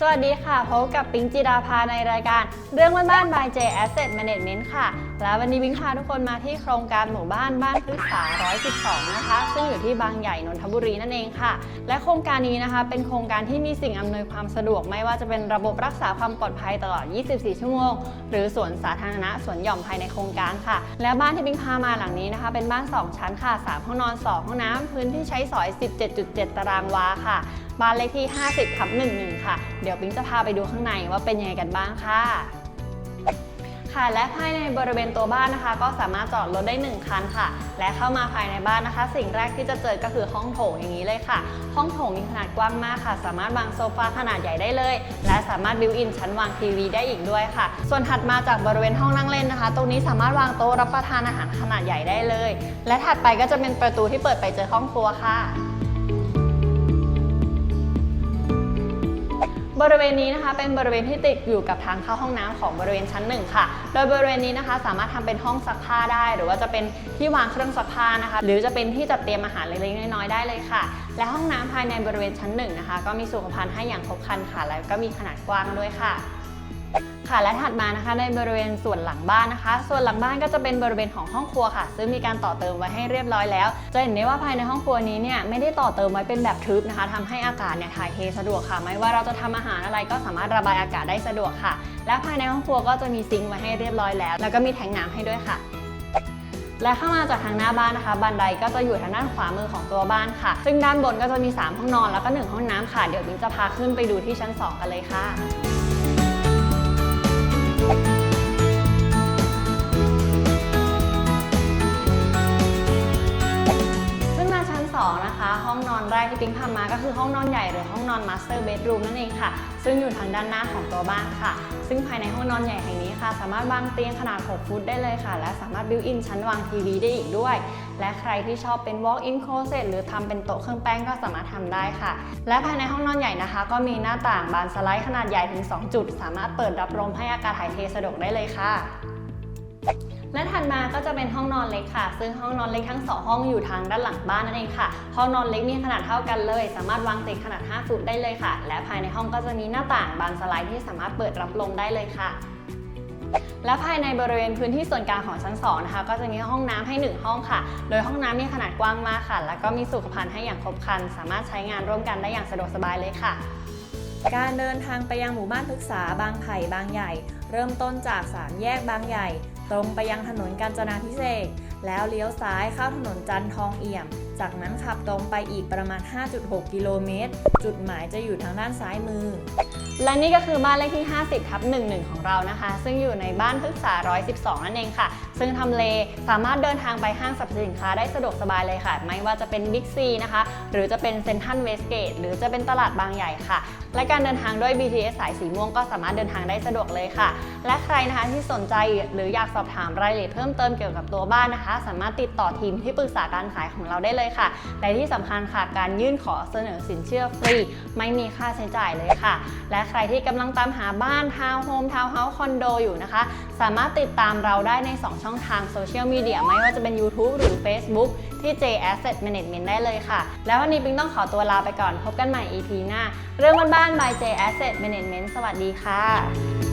สวัสดีค่ะพบกับปิงจิดาภาในรายการ เรื่องบ้านๆ by J Asset Management ค่ะ และวันนี้ปิงพาทุกคนมาที่โครงการหมู่บ้านบ้านพฤกษา 112 นะคะ ซึ่งอยู่ที่บางใหญ่นนทบุรีนั่นเองค่ะ และโครงการนี้นะคะเป็นโครงการที่มีสิ่งอำนวยความสะดวกไม่ว่าจะเป็นระบบรักษาความปลอดภัยตลอด 24 ชั่วโมง หรือสวนสาธารณะสวนหย่อมภายในโครงการค่ะ และบ้านที่ปิงพามาหลังนี้นะคะ เป็นบ้าน 2 ชั้นค่ะ 3 ห้องนอน 2 ห้องน้ำพื้นที่ใช้สอย 17.7 ตารางวาค่ะบ้านเลขที่ 50ทับ11 ค่ะ เดี๋ยวปิ๊งจะพาไปดูข้างในว่าเป็นยังไงกันบ้างค่ะ ค่ะและภายในบริเวณตัวบ้านนะคะ ก็สามารถจอดรถได้ 1 คันค่ะ และเข้ามาภายในบ้านนะคะ สิ่งแรกที่จะเจอก็คือห้องโถงอย่างนี้เลยค่ะ ห้องโถงมีขนาดกว้างมากค่ะ สามารถวางโซฟาขนาดใหญ่ได้เลย และสามารถบิวอินชั้นวางทีวีได้อีกด้วยค่ะ ส่วนถัดมาจากบริเวณห้องนั่งเล่นนะคะ ตรงนี้สามารถวางโต๊ะรับประทานอาหารขนาดใหญ่ได้เลย และถัดไปก็จะเป็นประตูที่เปิดไปเจอห้องครัวค่ะ บริเวณนี้นะคะเป็นบริเวณที่ติดอยู่กับทางเข้าห้องน้ำของบริเวณชั้นหนึ่งค่ะ โดยบริเวณนี้นะคะ สามารถทำเป็นห้องซักผ้าได้ หรือว่าจะเป็นที่วางเครื่องซักผ้านะคะ หรือจะเป็นที่จัดเตรียมอาหารเล็กๆน้อยๆได้เลยค่ะ และห้องน้ำภายในบริเวณชั้นหนึ่งนะคะ ก็มีสุขภัณฑ์ให้อย่างครบครันค่ะ แล้วก็มีขนาดกว้างด้วยค่ะ ค่ะและถัดมานะคะในบริเวณส่วนหลังบ้านนะคะ ส่วนหลังบ้านก็จะเป็นบริเวณของห้องครัวค่ะ ซึ่งมีการต่อเติมไว้ให้เรียบร้อยแล้วจะเห็นได้ว่าภายในห้องครัวนี้เนี่ยไม่ได้ต่อเติมไว้เป็นแบบทึบนะคะทำให้อากาศเนี่ยถ่ายเทสะดวกค่ะ ไม่ว่าเราจะทำอาหารอะไรก็สามารถระบายอากาศได้สะดวกค่ะ และภายในห้องครัวก็จะมีซิงค์ไว้ให้เรียบร้อยแล้ว แล้วก็มีแทงน้ำให้ด้วยค่ะและเข้ามาจากทางหน้าบ้านนะคะ บันไดก็จะอยู่ทางด้านขวามือของตัวบ้านค่ะ ซึ่งด้านบนก็จะมี 3 ห้องนอนแล้วก็ 1 ห้องน้ำค่ะ เดี๋ยวมิ้งจะพาขึ้นไปดูที่ชั้น 2 กันเลยค่ะ 2 นะคะ ห้องนอนแรกที่ปิ๊งพามาก็คือห้องนอนใหญ่หรือห้องนอนมาสเตอร์เบดรูมนั่นเองค่ะ ซึ่งอยู่ทางด้านหน้าของตัวบ้านค่ะ ซึ่งภายในห้องนอนใหญ่แห่งนี้ค่ะ สามารถวางเตียงขนาด 6 ฟุตได้เลยค่ะ และสามารถบิวอินชั้นวางทีวีได้อีกด้วย และใครที่ชอบเป็น walk-in closet หรือทำเป็นโต๊ะเครื่องแป้งก็สามารถทำได้ค่ะ และภายในห้องนอนใหญ่นะคะ ก็มีหน้าต่างบานสไลด์ขนาดใหญ่ถึง 2 จุด สามารถเปิดรับลมให้อากาศถ่ายเทสะดวกได้เลยค่ะ และถัดมาก็จะเป็นห้องนอนเล็กค่ะ ซึ่งห้องนอนเล็กทั้งสองห้องอยู่ทางด้านหลังบ้านนั่นเองค่ะ ห้องนอนเล็กมีขนาดเท่ากันเลย สามารถวางเตียงขนาด 5 ฟุตได้เลยค่ะ และภายในห้องก็จะมีหน้าต่างบานสไลด์ที่สามารถเปิดรับลมได้เลยค่ะ และภายในบริเวณพื้นที่ส่วนกลางของชั้น2นะคะ ก็จะมีห้องน้ำให้ 1 ห้องค่ะ โดยห้องน้ำมีขนาดกว้างมากค่ะ แล้วก็มีสุขภัณฑ์ให้อย่างครบครัน สามารถใช้งานร่วมกันได้อย่างสะดวกสบายเลยค่ะการเดินทางไปยังหมู่บ้านพฤกษาบางไผ่บางใหญ่ เริ่มต้นจากสามแยกบางใหญ่ ตรงไปยังถนนกาญจนาพิเศษแล้วเลี้ยวซ้ายเข้าถนนจันทองเอี่ยม จากนั้นขับตรงไปอีกประมาณ 5.6 กิโลเมตร จุดหมายจะอยู่ทางด้านซ้ายมือ และนี่ก็คือบ้านเลขที่ 50 ทับ 11 ของเรานะคะ ซึ่งอยู่ในบ้านพฤกษา 112 นั่นเองค่ะ ซึ่งทำเลสามารถเดินทางไปห้างสรรพสินค้าได้สะดวกสบายเลยค่ะ ไม่ว่าจะเป็น Big C นะคะ หรือจะเป็นเซ็นทรัลเวสเกต หรือจะเป็นตลาดบางใหญ่ค่ะ และการเดินทางด้วย BTS สายสีม่วงก็สามารถเดินทางได้สะดวกเลยค่ะ และใครนะคะที่สนใจหรืออยากสอบถามรายละเอียดเพิ่มเติมเกี่ยวกับตัวบ้านนะคะ สามารถติดต่อทีมที่ปรึกษาการขายของเราได้เลยค่ะ และที่สำคัญค่ะ การยื่นขอเสนอสินเชื่อฟรี ไม่มีค่าใช้จ่ายเลยค่ะ และใครที่กำลังตามหาบ้านทาวน์โฮมทาวน์เฮาส์คอนโดอยู่นะคะ สามารถติดตามเราได้ใน 2 ช่องทางโซเชียลมีเดียไม่ว่าจะเป็น YouTube หรือ Facebook ที่ J Asset Management ได้เลยค่ะ แล้ววันนี้ปิงต้องขอตัวลาไปก่อนพบกันใหม่ EP หน้า เรื่องบ้านๆ by J Asset Management สวัสดีค่ะ